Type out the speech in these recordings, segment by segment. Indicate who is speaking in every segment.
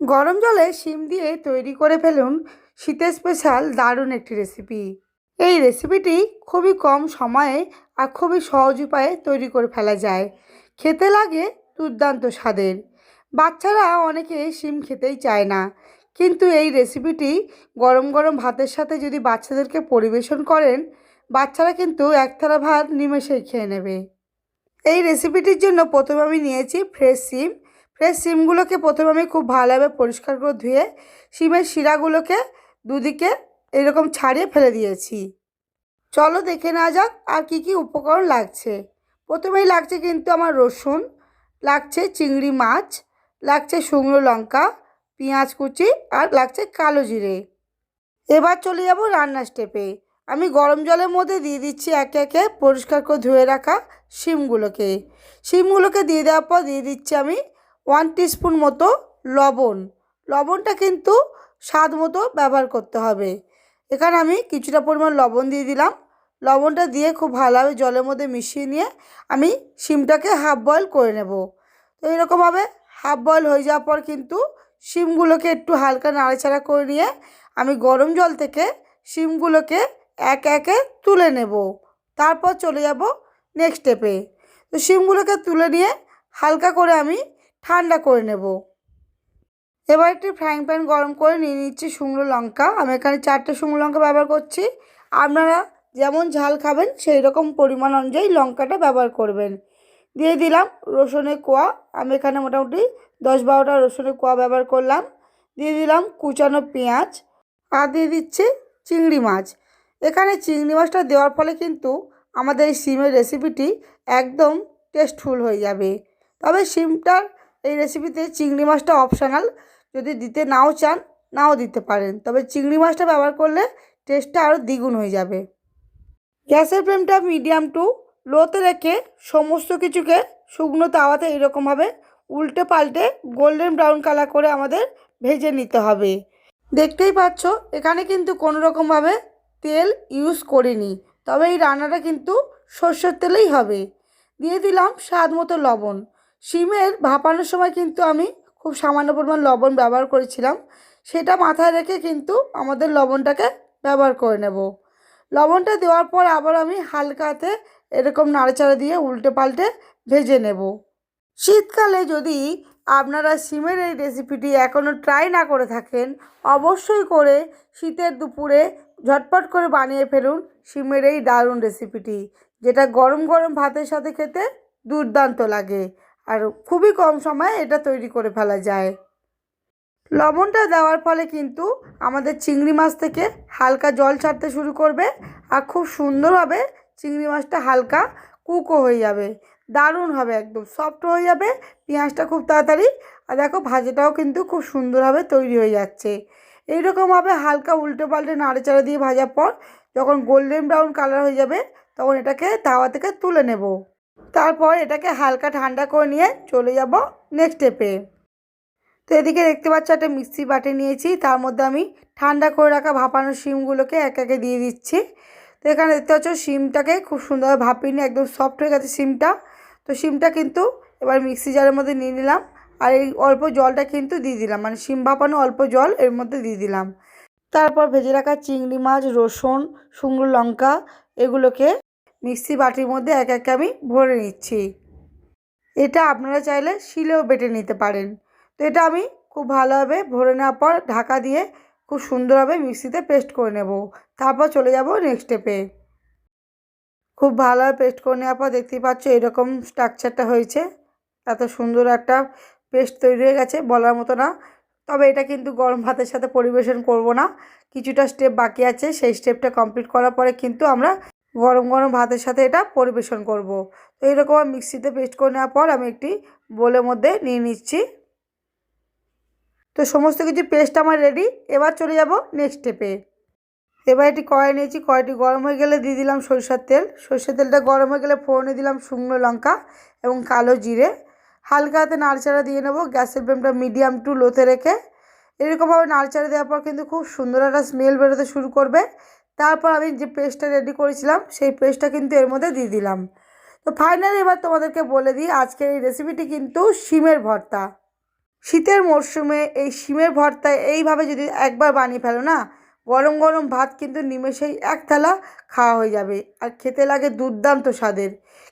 Speaker 1: গরম জলে শিম দিয়ে তৈরি করে ফেলুন শীতের স্পেশাল দারুণ একটি রেসিপি এই রেসিপিটি খুবই কম সময়ে আর খুবই সহজ উপায়ে তৈরি করে ফেলা যায়। খেতে লাগে দুর্দান্ত স্বাদের। বাচ্চারা অনেকে শিম খেতেই চায় না। কিন্তু এই রেসিপিটি গরম গরম ভাতের সাথে যদি বাচ্চাদেরকে পরিবেশন করেন, বাচ্চারা কিন্তু এক থালা ভাত নিমেষেই খেয়ে নেবে। এই রেসিপিটির জন্য প্রথমে আমি নিয়েছি ফ্রেশ সিম ফ্রেশ সিমগুলোকে প্রথমে আমি খুব ভালোভাবে পরিষ্কার করে ধুয়ে সিমের শিরাগুলোকে দুদিকে এরকম ছাড়িয়ে ফেলে দিয়েছি। চলো দেখে নেওয়া যাক আর কি কি উপকরণ লাগছে। প্রথমেই লাগছে কিন্তু আমার রসুন, লাগছে চিংড়ি মাছ, লাগছে শুকনো লঙ্কা, পেঁয়াজ কুচি আর লাগছে কালো জিরে। এবার চলে যাব রান্নার স্টেপে আমি গরম জলের মধ্যে দিয়ে দিচ্ছি একে একে পরিষ্কার করে ধুয়ে রাখা শিমগুলোকে শিমগুলোকে দিয়ে দেওয়ার পর দিয়ে দিচ্ছি আমি ওয়ান টিস্পুন মতো লবণ। লবণটা কিন্তু স্বাদ মতো ব্যবহার করতে হবে। এখানে আমি কিছুটা পরিমাণ লবণ দিয়ে দিলাম। লবণটা দিয়ে খুব ভালোভাবে জলের মধ্যে মিশিয়ে নিয়ে আমি শিমটাকে হাফ বয়েল করে নেব। তো এরকমভাবে হাফ বয়েল হয়ে যাওয়ার পর কিন্তু শিমগুলোকে একটু হালকা নাড়াচাড়া করে নিয়ে আমি গরম জল থেকে শিমগুলোকে এক একে তুলে নেব। তারপর চলে যাব নেক্সট স্টেপে তো শিমগুলোকে তুলে নিয়ে হালকা করে আমি ঠান্ডা করে নেব। এবার একটি ফ্রাইং প্যান গরম করে নিয়ে নিচ্ছি শুকনো লঙ্কা। আমি এখানে চারটে শুকনো লঙ্কা ব্যবহার করছি। আপনারা যেমন ঝাল খাবেন, সেই রকম পরিমাণ অনুযায়ী লঙ্কাটা ব্যবহার করবেন। দিয়ে দিলাম রসুনের কোয়া। আমি এখানে মোটামুটি দশ বারোটা রসুনের কোয়া ব্যবহার করলাম। দিয়ে দিলাম কুচানো পেঁয়াজ। আর দিয়ে দিচ্ছি চিংড়ি মাছ। এখানে চিংড়ি মাছটা দেওয়ার ফলে কিন্তু আমাদের এই সিমের রেসিপিটি একদম টেস্টফুল হয়ে যাবে। তবে সিমটার এই রেসিপিতে চিংড়ি মাছটা অপশানাল যদি দিতে নাও চান, নাও দিতে পারেন। তবে চিংড়ি মাছটা ব্যবহার করলে টেস্টটা আরও দ্বিগুণ হয়ে যাবে। গ্যাসের ফ্লেমটা মিডিয়াম টু লোতে রেখে সমস্ত কিছুকে শুকনো তাওয়াতে এরকমভাবে উল্টে পাল্টে গোল্ডেন ব্রাউন কালার করে আমাদের ভেজে নিতে হবে। দেখতেই পাচ্ছ, এখানে কিন্তু কোনো রকমভাবে তেল ইউজ করিনি। তবে এই রান্নাটা কিন্তু সর্ষের তেলেই হবে। দিয়ে দিলাম স্বাদ মতো লবণ। শিমের ভাপানোর সময় কিন্তু আমি খুব সামান্য পরিমাণ লবণ ব্যবহার করেছিলাম। সেটা মাথায় রেখে কিন্তু আমাদের লবণটাকে ব্যবহার করে নেব। লবণটা দেওয়ার পর আবার আমি হালকাতে এরকম নাড়াচাড়া দিয়ে উল্টে পাল্টে ভেজে নেব। শীতকালে যদি আপনারা সিমের এই রেসিপিটি এখনও ট্রাই না করে থাকেন, অবশ্যই করে শীতের দুপুরে ঝটপট করে বানিয়ে ফেলুন সিমের এই দারুণ রেসিপিটি, যেটা গরম গরম ভাতের সাথে খেতে দুর্দান্ত লাগে। আর খুবই কম সময়ে এটা তৈরি করে ফেলা যায়। লবণটা দেওয়ার ফলে কিন্তু আমাদের চিংড়ি মাছ থেকে হালকা জল ছাড়তে শুরু করবে আর খুব সুন্দরভাবে চিংড়ি মাছটা হালকা কুকও হয়ে যাবে, দারুণ হবে একদম সফট হয়ে যাবে, পেঁয়াজটা খুব তাড়াতাড়ি আর দেখো ভাজাটাও কিন্তু খুব সুন্দরভাবে তৈরি হয়ে যাচ্ছে। এইরকমভাবে হালকা উল্টে পাল্টে নাড়াচাড়া দিয়ে ভাজার পর যখন গোল্ডেন ব্রাউন কালার হয়ে যাবে তখন এটাকে তাওয়া থেকে তুলে নেব। তারপর এটাকে হালকা ঠান্ডা করে নিয়ে চলে যাব নেক্সট স্টেপে তো এদিকে দেখতে পাচ্ছ একটা মিক্সি বাটি নিয়েছি, তার মধ্যে আমি ঠান্ডা করে রাখা ভাপানো শিমগুলোকে এক একে দিয়ে দিচ্ছি। তো এখানে দেখতে পাচ্ছ শিমটাকে খুব সুন্দরভাবে ভাপিয়ে নিয়ে একদম সফট হয়ে গেছে শিমটা। তো শিমটা কিন্তু এবার মিক্সি জারের মধ্যে নিয়ে নিলাম আর এই অল্প জলটা কিন্তু দিয়ে দিলাম মানে শিম ভাপানো অল্প জল এর মধ্যে দিয়ে দিলাম। তারপর ভেজে রাখা চিংড়ি মাছ, রসুন, শুকনো লঙ্কা এগুলোকে মিক্সি বাটির মধ্যে এক একে আমি ভরে নিচ্ছি। এটা আপনারা চাইলে শিলেও বেটে নিতে পারেন। তো এটা আমি খুব ভালোভাবে ভরে নেওয়ার পর ঢাকা দিয়ে খুব সুন্দরভাবে মিক্সিতে পেস্ট করে নেব। তারপর চলে যাব নেক্সট স্টেপে। খুব ভালোভাবে পেস্ট করে নেওয়ার পর দেখতেই পাচ্ছ এরকম স্ট্রাকচারটা হয়েছে। এত সুন্দর একটা পেস্ট তৈরি হয়ে গেছে বলার মতো না। তবে এটা কিন্তু গরম ভাতের সাথে পরিবেশন করব না। কিছুটা স্টেপ বাকি আছে, সেই স্টেপটা কমপ্লিট করার পরে কিন্তু আমরা গরম গরম ভাতের সাথে এটা পরিবেশন করব। তো এরকম মিক্সিতে পেস্ট করে নেওয়ার পর আমি একটি বোলের মধ্যে নিয়ে নিচ্ছি। তো সমস্ত কিছু পেস্ট আমার রেডি এবার চলে যাব নেক্সট স্টেপে এবার এটি কড়াই নিয়েছি। কড়াইটি গরম হয়ে গেলে দিয়ে দিলাম সরিষার তেল। সরিষার তেলটা গরম হয়ে গেলে ফোড়নে দিলাম শুকনো লঙ্কা এবং কালো জিরে। হালকা হাতে নাড়চাড়া দিয়ে নেব। গ্যাসের ফ্লেমটা মিডিয়াম টু লোতে রেখে। এরকমভাবে নাড়চাড়া দেওয়ার পর কিন্তু খুব সুন্দর একটা স্মেল বেরোতে শুরু করবে। তারপর আমি যে পেস্টটা রেডি করেছিলাম, সেই পেস্টটা কিন্তু এর মধ্যে দিয়ে দিলাম। তো ফাইনালি এবার তোমাদেরকে বলে দিই, আজকের এই রেসিপিটি কিন্তু শিমের ভর্তা। শীতের মরশুমে এই শিমের ভর্তা এইভাবে যদি একবার বানিয়ে ফেলো না, গরম গরম ভাত কিন্তু নিমেষেই এক থালা খাওয়া হয়ে যাবে। আর খেতে লাগে দুর্দান্ত স্বাদের।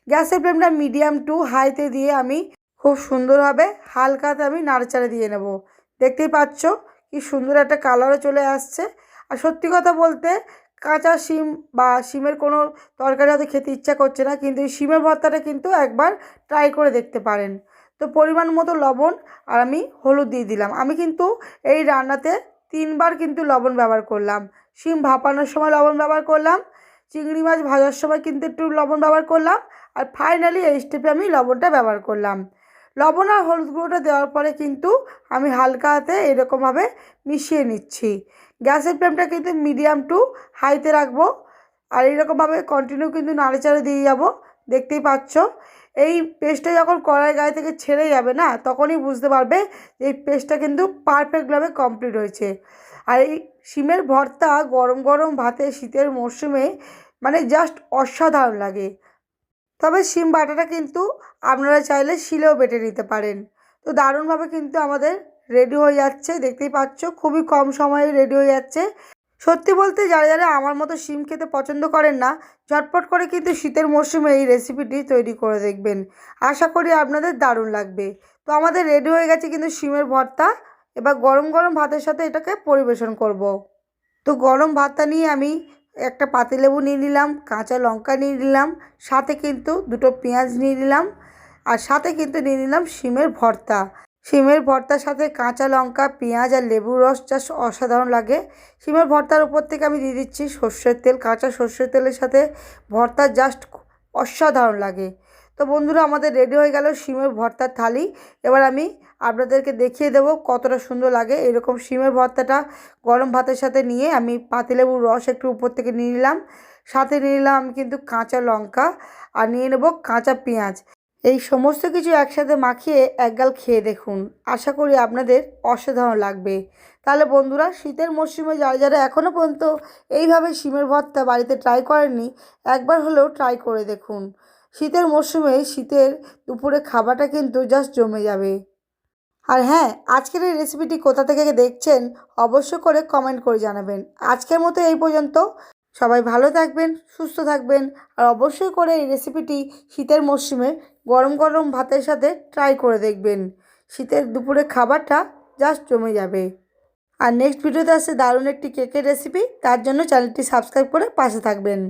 Speaker 1: গ্যাসের ফ্লেমটা মিডিয়াম টু হাইতে দিয়ে আমি খুব সুন্দরভাবে হালকাতে আমি নাড়াচাড়া দিয়ে নেব। দেখতেই পাচ্ছ কি সুন্দর একটা কালারও চলে আসছে। আর সত্যি কথা বলতে কাঁচা শিম বা শিমের কোনো তরকারি হয়তো খেতে ইচ্ছা করছে না, কিন্তু এই শিমের ভর্তাটা কিন্তু একবার ট্রাই করে দেখতে পারেন। তো পরিমাণ মতো লবণ আর আমি হলুদ দিয়ে দিলাম। আমি কিন্তু এই রান্নাতে তিনবার কিন্তু লবণ ব্যবহার করলাম। শিম ভাপানোর সময় লবণ ব্যবহার করলাম, চিংড়ি মাছ ভাজার সময় কিন্তু একটু লবণ ব্যবহার করলাম, আর ফাইনালি এই স্টেপে আমি লবণটা ব্যবহার করলাম। লবণ আর হলুদ গুঁড়োটা দেওয়ার পরে কিন্তু আমি হালকা হাতে এরকমভাবে মিশিয়ে নিচ্ছি। গ্যাসের ফ্লেমটা কিন্তু মিডিয়াম টু হাইতে রাখব। আর এইরকমভাবে কন্টিনিউ কিন্তু নাড়াচাড়া দিয়ে যাব। দেখতেই পাচ্ছ? এই পেস্টটা যখন কড়াই গায়ে থেকে ছেড়ে যাবে না, তখনই বুঝতে পারবে যে এই পেস্টটা কিন্তু পারফেক্টভাবে কমপ্লিট হয়েছে। আর এই শিমের ভর্তা গরম গরম ভাতে শীতের মরশুমে মানে জাস্ট অসাধারণ লাগে। তবে শিম বাটাটা কিন্তু আপনারা চাইলে শিলেও বেটে নিতে পারেন। তো দারুণভাবে কিন্তু আমাদের রেডি হয়ে যাচ্ছে, দেখতেই পাচ্ছ, খুবই কম সময়ে রেডি হয়ে যাচ্ছে। সত্যি বলতে যারা যারা আমার মতো শিম খেতে পছন্দ করেন না, ঝটপট করে কিন্তু শীতের মরশুমে এই রেসিপিটি তৈরি করে দেখবেন। আশা করি আপনাদের দারুণ লাগবে। তো আমাদের রেডি হয়ে গেছে কিন্তু শিমের ভর্তা। এবার গরম গরম ভাতের সাথে এটাকে পরিবেশন করব। তো গরম ভাতটা নিয়ে আমি একটা পাতিলেবু নিয়ে নিলাম, কাঁচা লঙ্কা নিয়ে নিলাম, সাথে কিন্তু দুটো পেঁয়াজ নিয়ে নিলাম, আর সাথে কিন্তু নিয়ে নিলাম শিমের ভর্তা। শিমের ভর্তার সাথে কাঁচা লঙ্কা, পেঁয়াজ আর লেবুর রস জাস্ট অসাধারণ লাগে। শিমের ভর্তার উপর থেকে আমি দিয়ে দিচ্ছি সর্ষের তেল, কাঁচা সর্ষের তেলের সাথে ভর্তা জাস্ট অসাধারণ লাগে। তো বন্ধুরা, আমাদের রেডি হয়ে গেল শিমের ভর্তার থালি। এবার আমি আপনাদেরকে দেখিয়ে দেবো কতটা সুন্দর লাগে এরকম শিমের ভর্তাটা। গরম ভাতের সাথে নিয়ে আমি পাতিলেবুর রস একটু উপর থেকে নিয়ে নিলাম। সাথে নিয়ে নিলাম আমি কিন্তু কাঁচা লঙ্কা আর নিয়ে নেব কাঁচা পেঁয়াজ। এই সমস্ত কিছু একসাথে মাখিয়ে একগাল খেয়ে দেখুন। আশা করি আপনাদের অসাধারণ লাগবে। তাহলে বন্ধুরা, শীতের মরশুমে যারা যারা এখনও পর্যন্ত এইভাবে শিমের ভর্তা বাড়িতে ট্রাই করেননি, একবার হলেও ট্রাই করে দেখুন। শীতের মরশুমে শীতের দুপুরে খাবারটা কিন্তু জাস্ট জমে যাবে। আর হ্যাঁ আজকের এই রেসিপিটি কোথা থেকে দেখছেন অবশ্য করে কমেন্ট করে জানাবেন। আজকের মতো এই পর্যন্ত। সবাই ভালো থাকবেন, সুস্থ থাকবেন আর অবশ্যই করে এই রেসিপিটি শীতের মরশুমে গরম গরম ভাতের সাথে ট্রাই করে দেখবেন। শীতের দুপুরে খাবারটা জাস্ট জমে যাবে। আর নেক্সট ভিডিওতে আসছে দারুণ একটি কেকের রেসিপি তার জন্য চ্যানেলটি সাবস্ক্রাইব করে পাশে থাকবেন।